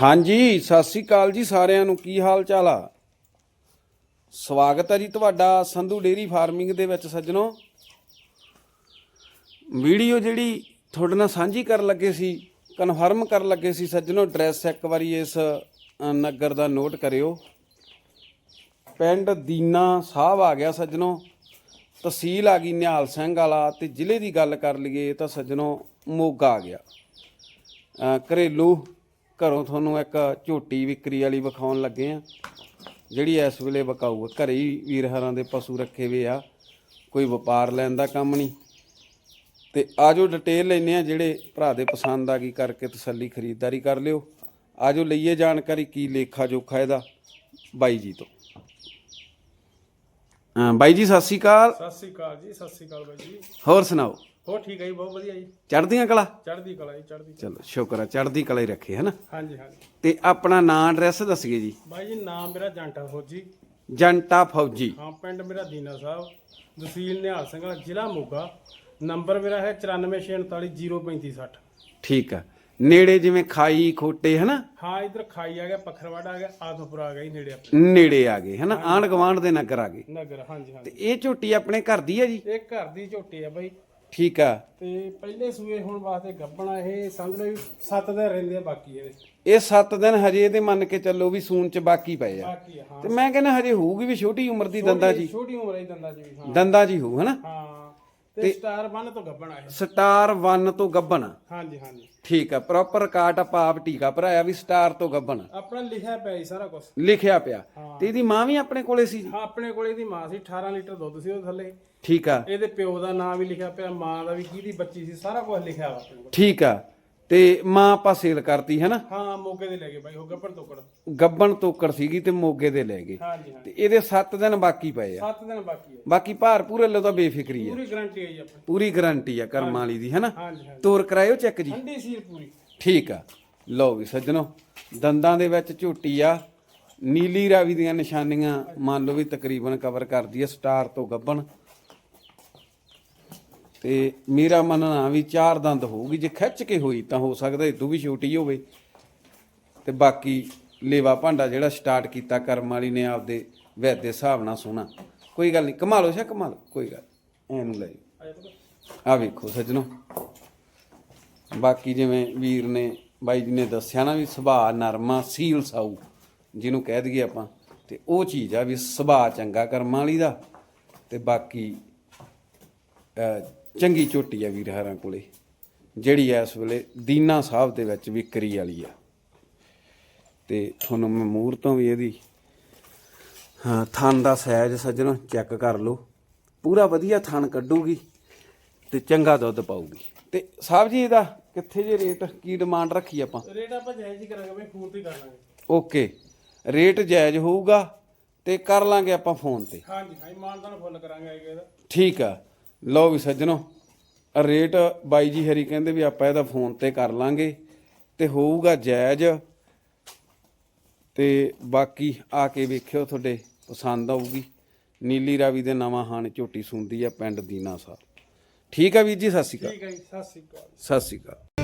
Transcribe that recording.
ਹਾਂਜੀ, ਸਤਿ ਸ੍ਰੀ ਅਕਾਲ ਜੀ ਸਾਰਿਆਂ ਨੂੰ। ਕੀ ਹਾਲ ਚਾਲ ਆ? ਸਵਾਗਤ ਹੈ ਜੀ ਤੁਹਾਡਾ ਸੰਧੂ ਡੇਰੀ ਫਾਰਮਿੰਗ ਦੇ ਵਿੱਚ ਸੱਜਣੋ। ਵੀਡੀਓ ਜਿਹੜੀ ਤੁਹਾਡੇ ਨਾਲ ਸਾਂਝੀ ਕਰਨ ਲੱਗੇ ਸੀ, ਕਨਫਰਮ ਕਰਨ ਲੱਗੇ ਸੀ ਸੱਜਣੋ, ਐਡਰੈਸ ਇੱਕ ਵਾਰੀ ਇਸ ਨਗਰ ਦਾ ਨੋਟ ਕਰਿਓ। ਪਿੰਡ ਦੀਨਾ ਸਾਹਿਬ ਆ ਗਿਆ ਸੱਜਣੋ। ਤਹਿਸੀਲ ਆ ਗਈ ਨਿਹਾਲ ਸਿੰਘ ਵਾਲਾ ਤੇ ਜ਼ਿਲ੍ਹੇ ਦੀ ਗੱਲ ਕਰ ਲਈਏ ਤਾਂ ਸੱਜਣੋ ਮੋਗਾ ਆ ਗਿਆ। ਘਰੇਲੂ ਘਰੋਂ ਤੁਹਾਨੂੰ ਇੱਕ ਝੋਟੀ ਵਿਕਰੀ ਵਾਲੀ ਵਿਖਾਉਣ ਲੱਗੇ ਆ। ਜਿਹੜੀ ਇਸ ਵੇਲੇ ਵਿਕਾਊ ਆ। ਘਰੇ ਹੀ ਵੀਰ ਹਰਾਂ ਦੇ ਪਸ਼ੂ ਰੱਖੇ ਵੇ ਆ। ਕੋਈ ਵਪਾਰ ਲੈਣ ਦਾ ਕੰਮ ਨਹੀਂ। ਤੇ ਆਜੋ ਡਿਟੇਲ ਲੈਨੇ ਆ ਜਿਹੜੇ ਭਰਾ ਦੇ ਪਸੰਦ ਆ ਗਈ ਕਰਕੇ ਤਸੱਲੀ ਖਰੀਦਦਾਰੀ ਕਰ ਲਿਓ। ਆਜੋ ਲਈਏ ਜਾਣਕਾਰੀ ਕੀ ਲੇਖਾ ਜੋਖਾ ਇਹਦਾ ਬਾਈ ਜੀ ਤੋਂ। ਹਾਂ ਬਾਈ ਜੀ ਸਤਿ ਸ਼੍ਰੀ ਅਕਾਲ। ਸਤਿ ਸ੍ਰੀ ਅਕਾਲ ਜੀ ਸਤਿ ਸ੍ਰੀ ਅਕਾਲ ਬਾਈ ਜੀ। ਹੋਰ ਸੁਣਾਓ? ਹੋਰ ਠੀਕ ਹੈ ਜੀ ਬਹੁਤ ਵਧੀਆ ਜੀ। ਚੜ੍ਹਦੀਆਂ ਕਲਾ? ਚੜ੍ਹਦੀ ਕਲਾ ਜੀ ਚੜ੍ਹਦੀ ਚਲੋ ਸ਼ੁਕਰ ਆ ਚੜ੍ਹਦੀ ਕਲਾ ਹੀ ਰੱਖੇ ਹਨਾ? ਹਾਂਜੀ ਹਾਂਜੀ। ਤੇ ਆਪਣਾ ਨਾਂ ਐਡਰੈਸ ਦੱਸੀਏ ਜੀ। ਬਾਈ ਜੀ ਨਾਮ ਮੇਰਾ ਜੰਟਾ ਫੌਜੀ। ਜੰਟਾ ਫੌਜੀ। ਹਾਂ ਪਿੰਡ ਮੇਰਾ ਦੀਨਾ ਸਾਹਿਬ। ਤਹਿਸੀਲ ਨਿਹਾਲ ਸਿੰਘ ਜ਼ਿਲ੍ਹਾ ਮੋਗਾ। ਨੰਬਰ ਮੇਰਾ ਹੈ 9448403560 ਠੀਕ ਆ। ਨੇੜੇ ਜਿਵੇਂ ਖਾਈ ਖੋਟੇ ਹਨਾ? ਹਾਂ ਇਧਰ ਖਾਈ ਆ ਗਿਆ ਪੱਖਰਵਾੜਾ ਆ ਗਿਆ ਆਦਮਪੁਰ ਆ ਗਿਆ ਜੀ ਨੇੜੇ ਆਪਣੇ। ਨੇੜੇ ਆ ਗਏ ਹਨਾ? ਆਂਢ ਗਵਾਂਢ ਦੇ ਨਗਰ ਆ ਗਏ। ਨਗਰ ਹਾਂਜੀ ਹਾਂਜੀ। ਤੇ ਇਹ ਝੋਟੀ ਆਪਣੇ ਘਰ ਦੀ ਆ ਜੀ? ਇਹ ਘਰ ਦੀ ਝੋਟੀ ਆ ਬਾਈ। ਠੀਕ ਆ। ਤੇ ਪਹਿਲੇ ਸੂਏ ਹੁਣ ਵਾਸਤੇ ਗੱਬਣਾ ਇਹ ਸਮਝ ਲਓ ਵੀ 7 ਦਿਨ ਰਹਿੰਦੇ ਆ ਬਾਕੀ ਇਹਦੇ। ਇਹ 7 ਦਿਨ ਹਜੇ ਇਹਦੇ ਮੰਨ ਕੇ ਚੱਲੋ ਵੀ ਸੂਨ ਚ ਬਾਕੀ ਪਏ ਆ। ਬਾਕੀ ਆ, ਹਾਂ। ਤੇ ਮੈਂ ਕਹਿੰਦਾ ਹਜੇ ਹੋਊਗੀ ਵੀ ਛੋਟੀ ਉਮਰ ਦੀ ਦੰਦਾ ਜੀ। ਛੋਟੀ ਉਮਰ ਹੈ ਦੰਦਾ ਜੀ ਵੀ, ਹਾਂ। ਦੰਦਾ ਜੀ ਹੋਊ ਹਨਾ? ਹਾਂ। ਤੇ ਸਟਾਰ ਬੰਨ ਤੋਂ ਗੱਬਣਾ ਇਹ ਸਟਾਰ 1 ਤੋਂ ਗੱਬਣ। ਹਾਂਜੀ ਹਾਂਜੀ। ਠੀਕ ਆ ਪ੍ਰੋਪਰ ਕਾਟ ਆਪਾਂ ਆਪ ਟੀਕਾ ਭਰਾਇਆ ਵੀ ਸਟਾਰ ਤੋਂ ਗੱਬਣ। ਆਪਣਾ ਲਿਖਿਆ ਪਿਆ ਜੀ ਸਾਰਾ ਕੁਝ ਲਿਖਿਆ ਪਿਆ। ਤੇ ਇਹਦੀ ਮਾਂ ਵੀ ਆਪਣੇ ਕੋਲੇ ਸੀ? ਹਾਂ ਆਪਣੇ ਕੋਲੇ ਇਹਦੀ ਮਾਂ ਸੀ 18 ਲੀਟਰ ਦੁੱਧ ਸੀ ਉਹਦੇ ਥੱਲੇ। ਠੀਕ ਆ। ਇਹਦੇ ਪਿਓ ਦਾ ਨਾਮ ਵੀ ਲਿਖਿਆ ਪਿਆ ਮਾਂ ਦਾ ਵੀ ਕਿਹਦੀ ਬੱਚੀ ਸੀ ਸਾਰਾ ਕੁਝ ਲਿਖਿਆ ਆਪਣੇ ਕੋਲ। ਠੀਕ ਆ। ਤੇ ਮਾਂ ਆਪਾਂ ਸੇਲ ਕਰਤੀ ਹੈ ਨਾ ਹਾਂ ਮੋਗੇ ਦੇ ਲੈ ਗਏ ਬਾਈ ਉਹ ਗੱਪੜ ਤੋਕੜ ਗੱਬਣ ਤੋਕੜ ਸੀਗੀ ਤੇ ਮੋਗੇ ਦੇ ਲੈ ਗਏ। ਹਾਂਜੀ ਹਾਂ ਤੇ ਇਹਦੇ 7 ਦਿਨ ਬਾਕੀ ਪਏ ਆ। 7 ਦਿਨ ਬਾਕੀ ਹੈ ਬਾਕੀ ਭਾਰ ਪੂਰੇ ਲੋ ਤਾਂ ਬੇਫਿਕਰੀ ਆ। ਪੂਰੀ ਗਾਰੰਟੀ ਹੈ ਜੀ ਆਪਣੀ। ਪੂਰੀ ਗਾਰੰਟੀ ਆ ਕਰਮਾਂ ਵਾਲੀ ਦੀ ਹੈ ਨਾ ਹਾਂਜੀ। ਤੋਰ ਕਰਾਇਓ ਚੈੱਕ ਜੀ। ਠੰਡੀ ਸੀਲ ਪੂਰੀ। ਠੀਕ ਆ। ਲਓ ਵੀ ਸੱਜਣੋ ਦੰਦਾਂ ਦੇ ਵਿੱਚ ਝੋਟੀ ਆ। ਨੀਲੀ ਰਾਵੀ ਦੀਆਂ ਨਿਸ਼ਾਨੀਆਂ ਮੰਨ ਲਓ ਵੀ ਤਕਰੀਬਨ ਕਵਰ ਕਰਦੀ ਆ ਸਟਾਰ ਤੋਂ ਗੱਬਣ। ਤੇ ਮੇਰਾ ਮੰਨਣਾ ਵੀ ਚਾਰ ਦੰਦ ਹੋਊਗੀ, ਜੇ ਖਿੱਚ ਕੇ ਹੋਈ ਤਾਂ ਹੋ ਸਕਦਾ ਇਹ ਵੀ ਛੋਟੀ ਹੋਵੇ। ਤੇ ਬਾਕੀ ਲੇਵਾ ਭਾਂਡਾ ਜਿਹੜਾ ਸਟਾਰਟ ਕੀਤਾ ਕਰਮ ਵਾਲੀ ਨੇ ਆਪਦੇ ਵੈਦ ਦੇ ਹਿਸਾਬ ਨਾਲ ਸੋਹਣਾ। ਕੋਈ ਗੱਲ ਨਹੀਂ ਕਮਾ ਲਓ ਸ਼ਾ ਕਮਾ ਲਓ ਕੋਈ ਗੱਲ ਐਨੂੰ ਲੈ। ਆ ਜਾ ਪੁੱਤ। ਵੇਖੋ ਸੱਜਣੋ। ਬਾਕੀ ਜਿਵੇਂ ਵੀਰ ਨੇ, ਬਾਈ ਜੀ ਨੇ ਦੱਸਿਆ ਨਾ ਵੀ ਸੁਭਾਅ ਨਰਮਾ ਸੀਲ ਸਾਊ, ਜਿਹਨੂੰ ਕਹਿ ਦਈਏ ਆਪਾਂ। ਤੇ ਉਹ ਚੀਜ਼ ਆ ਵੀ ਸੁਭਾਅ ਚੰਗਾ ਕਰਮਾਂ ਵਾਲੀ ਦਾ। ਤੇ ਬਾਕੀ ਚੰਗੀ ਝੋਟੀ ਆ ਵੀਰ ਹਰਾਂ ਕੋਲੇ ਜਿਹੜੀ ਇਸ ਵੇਲੇ ਦੀਨਾ ਸਾਹਿਬ ਦੇ ਵਿੱਚ ਵਿਕਰੀ ਵਾਲੀ ਆ। ਤੇ ਤੁਹਾਨੂੰ ਮੈਂ ਮੂਰ ਤੋਂ ਵੀ ਇਹਦੀ ਹਾਂ ਥਣ ਦਾ ਸਾਈਜ਼ ਸੱਜਣੋ ਚੈੱਕ ਕਰ ਲਓ। ਪੂਰਾ ਵਧੀਆ ਥਣ ਕੱਢੂਗੀ ਤੇ ਚੰਗਾ ਦੁੱਧ ਪਾਊਗੀ। ਤੇ ਸਾਹਿਬ ਜੀ ਇਹਦਾ ਕਿੱਥੇ ਜੇ ਰੇਟ ਕੀ ਡਿਮਾਂਡ ਰੱਖੀ ਆਪਾਂ? ਰੇਟ ਆਪਾਂ ਜਾਇਜ਼ ਹੀ ਕਰਾਂਗੇ ਬਾਈ ਫੋਨ ਤੇ ਕਰ ਲਾਂਗੇ। ਓਕੇ ਰੇਟ ਜਾਇਜ਼ ਹੋਊਗਾ ਤੇ ਕਰ ਲਾਂਗੇ ਆਪਾਂ ਫੋਨ ਤੇ। ਹਾਂਜੀ ਹਾਂ ਇਮਾਨਦਾਰ ਫੁੱਲ ਕਰਾਂਗੇ ਇਹਦਾ। ਠੀਕ ਆ। ਲਓ ਵੀ ਸੱਜਣੋ ਰੇਟ ਬਾਈ ਜੀ ਹਰੀ ਕਹਿੰਦੇ ਵੀ ਆਪਾਂ ਇਹਦਾ ਫੋਨ ਤੇ ਕਰ ਲਾਂਗੇ ਤੇ ਹੋਊਗਾ ਜਾਇਜ਼। ਤੇ ਬਾਕੀ ਆ ਕੇ ਵੇਖਿਓ ਤੁਹਾਡੇ ਪਸੰਦ ਆਊਗੀ। ਨੀਲੀ ਰਾਵੀ ਦੇ ਨਵਾਂ ਹਾਨ ਝੋਟੀ ਸੁੰਦੀ ਆ ਪਿੰਡ ਦੀਨਾ ਸਾਹਿਬ ਠੀਕ ਆ ਵੀਰ ਜੀ ਸਤਿ ਸ਼੍ਰੀ ਅਕਾਲ। ਠੀਕ ਹੈ ਜੀ ਸਤਿ ਸ੍ਰੀ ਅਕਾਲ। ਸਤਿ ਸ਼੍ਰੀ ਅਕਾਲ।